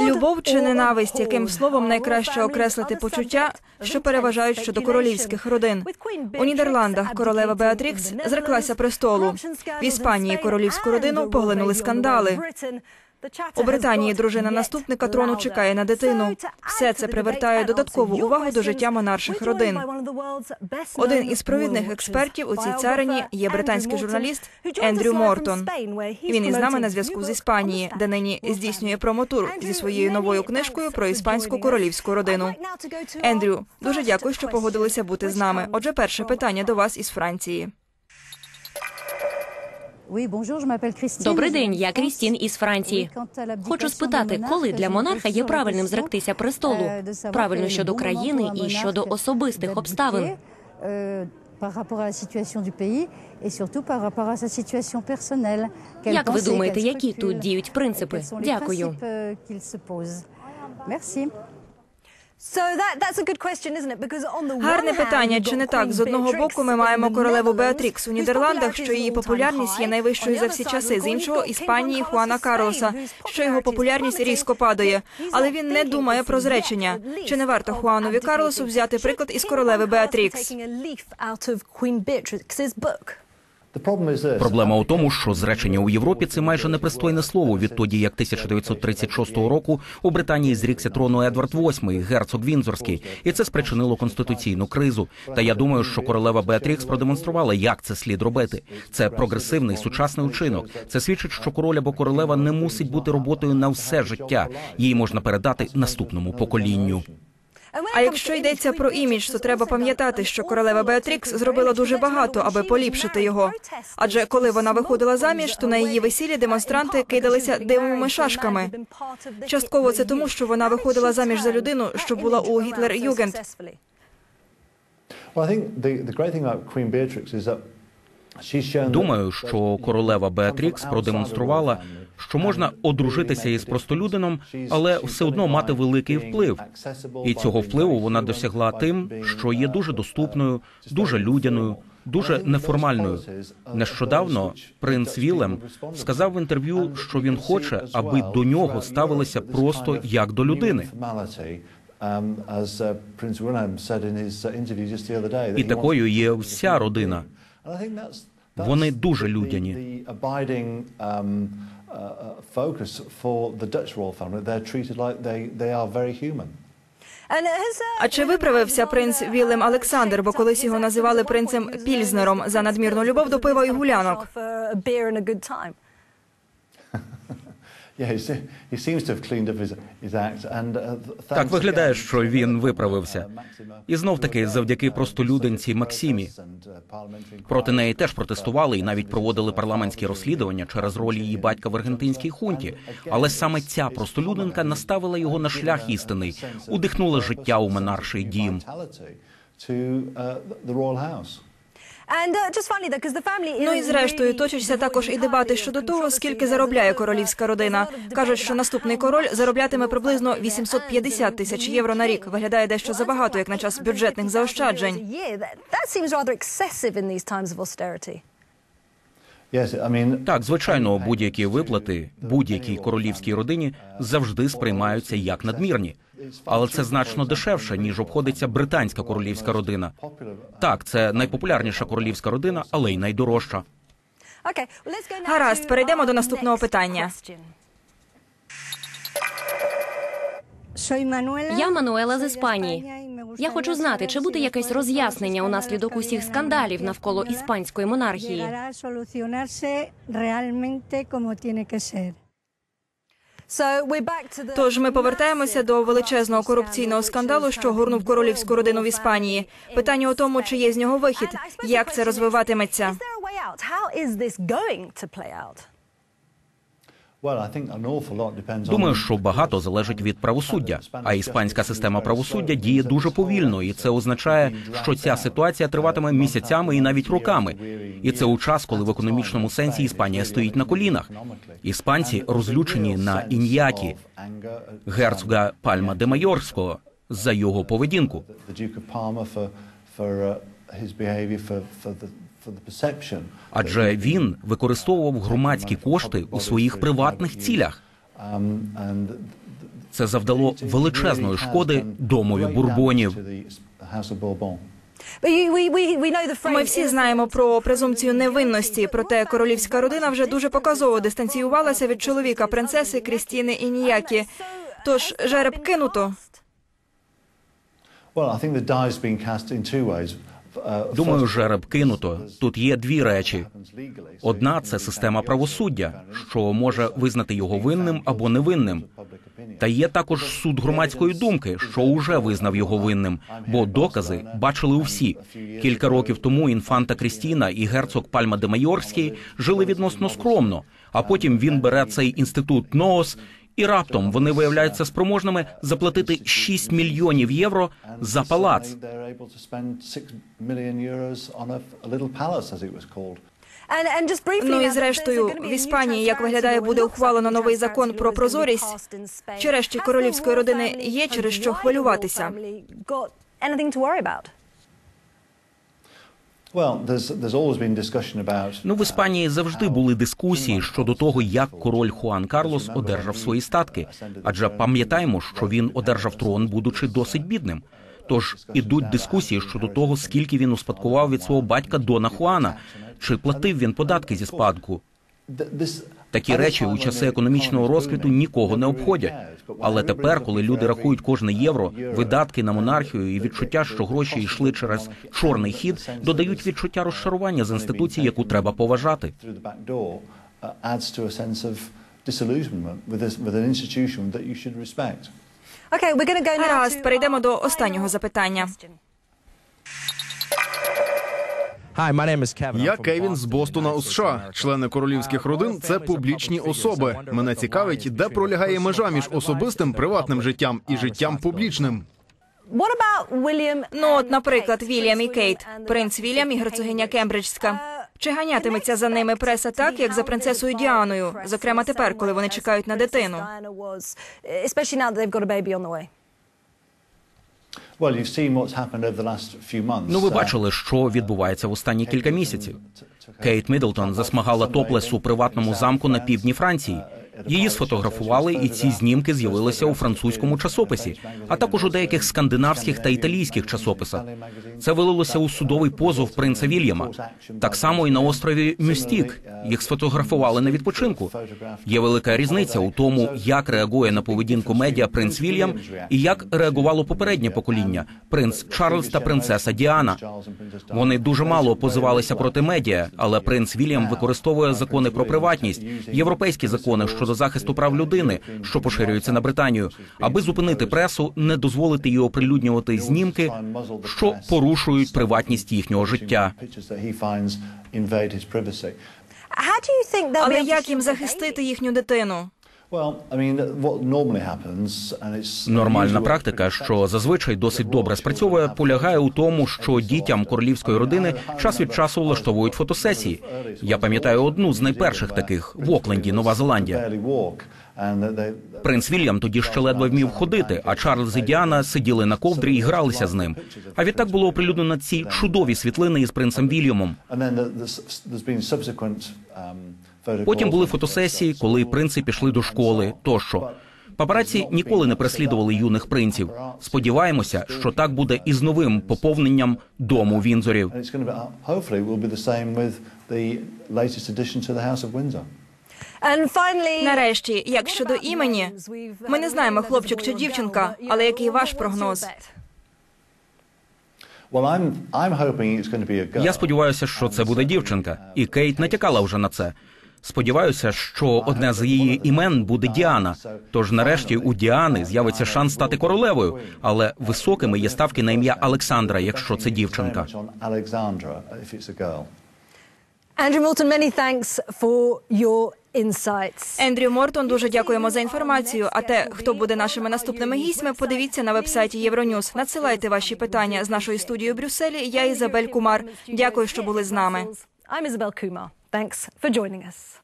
Любов чи ненависть, яким словом найкраще окреслити почуття, що переважають щодо королівських родин. У Нідерландах королева Беатрікс зреклася престолу. В Іспанії королівську родину поглинули скандали. У Британії дружина наступника трону чекає на дитину. Все це привертає додаткову увагу до життя монарших родин. Один із провідних експертів у цій царині є британський журналіст Ендрю Мортон. Він із нами на зв'язку з Іспанії, де нині здійснює промотур зі своєю новою книжкою про іспанську королівську родину. Ендрю, дуже дякую, що погодилися бути з нами. Отже, перше питання до вас із Франції. Добрий день, я Крістін із Франції. Хочу спитати, коли для монарха є правильним зректися престолу? Правильно щодо країни і щодо особистих обставин. Як ви думаєте, які тут діють принципи? Дякую. Гарне питання. Чи не так? З одного боку, ми маємо королеву Беатрікс у Нідерландах, що її популярність є найвищою за всі часи. З іншого Іспанії Хуана Карлоса, що його популярність різко падає. Але він не думає про зречення. Чи не варто Хуанові Карлосу взяти приклад із королеви Беатрікс? Проблема у тому, що зречення у Європі це майже непристойне слово відтоді, як 1936 року у Британії зрікся трону Едвард VIII, герцог Вінзорський, і це спричинило конституційну кризу. Та я думаю, що королева Беатрікс продемонструвала, як це слід робити. Це прогресивний сучасний учинок. Це свідчить, що король або королева не мусить бути роботою на все життя. Її можна передати наступному поколінню. А якщо йдеться про імідж, то треба пам'ятати, що королева Беатрікс зробила дуже багато, аби поліпшити його. Адже коли вона виходила заміж, то на її весіллі демонстранти кидалися димовими шашками. Частково це тому, що вона виходила заміж за людину, що була у Гітлер-Югенд. Думаю, що королева Беатрікс продемонструвала, що можна одружитися із простолюдином, але все одно мати великий вплив. І цього впливу вона досягла тим, що є дуже доступною, дуже людяною, дуже неформальною. Нещодавно принц Вілем сказав в інтерв'ю, що він хоче, аби до нього ставилися просто як до людини. І такою є вся родина. Вони дуже людяні. А чи виправився принц Вілем Олександр? Бо колись його називали принцем Пільзнером за надмірну любов до пива і гулянок. Так виглядає, що він виправився. І знов таки завдяки простолюдинці Максимі. Проти неї теж протестували і навіть проводили парламентські розслідування через роль її батька в аргентинській хунті. Але саме ця простолюдинка наставила його на шлях істинний, удихнула життя у монарший дім. Ну і зрештою точаться також і дебати щодо того, скільки заробляє королівська родина. кажуть, що наступний король зароблятиме приблизно 850 тисяч євро на рік. Виглядає дещо забагато, як на час бюджетних заощаджень. Так, звичайно, будь-які виплати будь-якій королівській родині завжди сприймаються як надмірні. Але це значно дешевше ніж обходиться британська королівська родина. Так, це найпопулярніша королівська родина, але й найдорожча. Гаразд, перейдемо до наступного питання. Я Мануела з Іспанії. Я хочу знати, чи буде якесь роз'яснення унаслідок усіх скандалів навколо іспанської монархії. Тож ми повертаємося до величезного корупційного скандалу, що горнув королівську родину в Іспанії. Питання у тому, чи є з нього вихід, як це розвиватиметься. Думаю, що багато залежить від правосуддя. А іспанська система правосуддя діє дуже повільно, і це означає, що ця ситуація триватиме місяцями і навіть роками. І це у час, коли в економічному сенсі Іспанія стоїть на колінах. Іспанці розлючені на ін'які герцога Пальма де Майорського за його поведінку. Адже він використовував громадські кошти у своїх приватних цілях. Um, Це завдало величезної шкоди домові бурбонів. Ми всі знаємо про презумпцію невинності, проте королівська родина вже дуже показово дистанціювалася від чоловіка принцеси Крістіни Ініякі. Тож жереб кинуто. Думаю, жереб кинуто. Тут є дві речі. Одна це система правосуддя, що може визнати його винним або невинним. Та є також суд громадської думки, що уже визнав його винним, бо докази бачили усі. Кілька років тому інфанта Крістіна і герцог Пальма де Майорський жили відносно скромно. А потім він бере цей інститут НООС, і раптом вони виявляються спроможними заплатити 6 мільйонів євро за палац. Ну і зрештою, в Іспанії, як виглядає, буде ухвалено новий закон про прозорість. Чи решті королівської родини є через що хвилюватися? Ну, в Іспанії завжди були дискусії щодо того, як король Хуан Карлос одержав свої статки. Адже пам'ятаємо, що він одержав трон, будучи досить бідним. Тож ідуть дискусії щодо того, скільки він успадкував від свого батька Дона Хуана, чи платив він податки зі спадку. Такі речі у часи економічного розквіту нікого не обходять. Але тепер, коли люди рахують кожне євро, видатки на монархію і відчуття, що гроші йшли через чорний хід, додають відчуття розчарування з інституції, яку треба поважати. through the back door, uh, Я Кевін з Бостона у США. Члени королівських родин це публічні особи. Мене цікавить, де пролягає межа між особистим приватним життям і життям публічним. Ну, от, наприклад, Вільям і Кейт, принц Вільям і герцогиня Кембриджська. Чи ганятиметься за ними преса так, як за принцесою Діаною, зокрема тепер, коли вони чекають на дитину? Ну, ви Uh, бачили, що відбувається в останні кілька місяців. Кейт Мідлтон засмагала топлес у приватному замку на півдні Франції. Її сфотографували, і ці знімки з'явилися у французькому часописі, а також у деяких скандинавських та італійських часописах. Це вилилося у судовий позов принца Вільяма. Так само і на острові Мюстік. Їх сфотографували на відпочинку. Є велика різниця у тому, як реагує на поведінку медіа принц Вільям і як реагувало попереднє покоління принц Чарльз та принцеса Діана. Вони дуже мало позивалися проти медіа, але принц Вільям використовує закони про приватність, європейські закони щодо захисту прав людини, що поширюється на Британію, аби зупинити пресу, не дозволити їй оприлюднювати знімки, що порушують приватність їхнього життя. Але як їм захистити їхню дитину? Нормальна практика, що зазвичай досить добре спрацьовує, полягає у тому, що дітям королівської родини час від часу влаштовують фотосесії. Я пам'ятаю одну з найперших таких в Окленді, Нова Зеландія. Принц Вільям тоді ще ледве вмів ходити, а Чарльз і Діана сиділи на ковдрі і гралися з ним. А відтак було оприлюднено ці чудові світлини із принцем Вільямом. Потім були фотосесії, коли принци пішли до школи тощо. Папараці ніколи не переслідували юних принців. Сподіваємося, що так буде і з новим поповненням дому Вінзорів. Windsor. Нарешті, як щодо імені, ми не знаємо, хлопчик чи дівчинка, але який ваш прогноз? Я сподіваюся, що це буде дівчинка, і Кейт натякала вже на це. Сподіваюся, що одне з її імен буде Діана. Тож, нарешті, у Діани з'явиться шанс стати королевою, але високими є ставки на ім'я Олександра, якщо це дівчинка. Andrew Morton, many thanks for your insights. Ендрю Мортон, дуже дякуємо за інформацію. А те, хто буде нашими наступними гістьми, подивіться на вебсайті Євроньюз. Надсилайте ваші питання з нашої студії у Брюсселі. Я Ізабель Кумар. Дякую, що були з нами. I'm Isabel Kumar. Thanks for joining us.